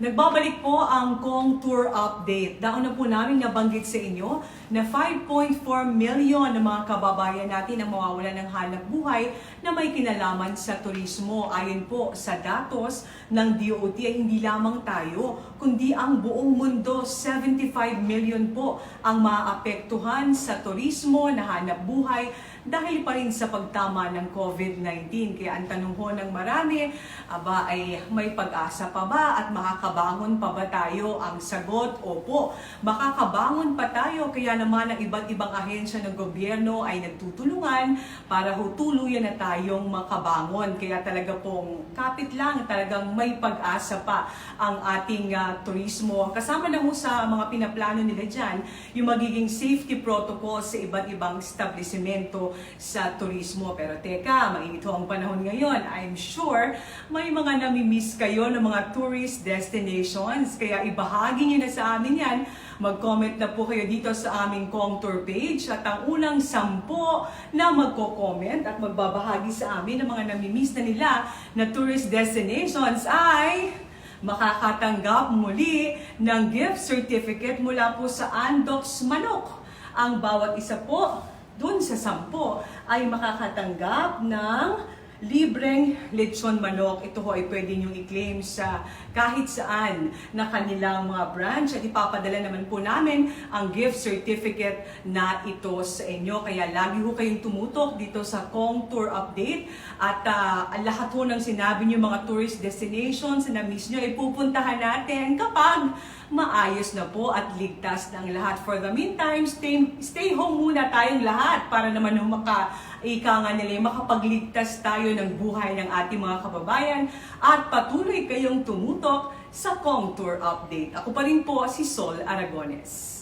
Nagbabalik po ang Kong Tour Update. Daon na po namin nabanggit sa inyo na 5.4 million ng mga kababayan natin ang mawawala ng hanap buhay na may kinalaman sa turismo. Ayon po sa datos ng DOT ay hindi lamang tayo, kundi ang buong mundo, 75 million po ang maapektuhan sa turismo na hanap buhay dahil pa rin sa pagtama ng COVID-19. Kaya ang tanong ho ng marami, aba ay may pag-asa pa ba at makakabangon pa ba tayo? Ang sagot, opo, makakabangon pa tayo. Kaya naman ang iba't ibang ahensya ng gobyerno ay nagtutulungan para ho tuluyan na tayong makabangon. Kaya talaga pong kapit lang, talagang may pag-asa pa ang ating ah, turismo. Kasama na ho sa mga pinaplano nila dyan, yung magiging safety protocol sa iba't ibang establishmento sa turismo. Pero teka, mainit ho ang panahon ngayon. I'm sure may mga namimiss kayo ng mga tourist destinations. Kaya ibahagi nyo na sa amin yan. Mag-comment na po kayo dito sa aming Kong Tour page. At ang unang sampo na magko-comment at magbabahagi sa amin ng mga namimiss na nila na tourist destinations ay makakatanggap muli ng gift certificate mula po sa Andox Manok. Ang bawat isa po dun sa sampo ay makakatanggap ng libreng lechon manok. Ito ho ay pwede niyong i-claim sa kahit saan na kanilang mga branch at ipapadala naman po namin ang gift certificate na ito sa inyo. Kaya lagi ho kayong tumutok dito sa Kong Tour Update at ang lahat ho ng sinabi niyo mga tourist destinations na miss niyo ay pupuntahan natin kapag maayos na po at ligtas ang lahat. For the meantime, stay, stay home muna tayong lahat para naman maka, ika nga nila, makapagligtas tayo ng buhay ng ating mga kababayan at patuloy kayong tumutok sa Kong Tour Update. Ako pa rin po si Sol Aragones.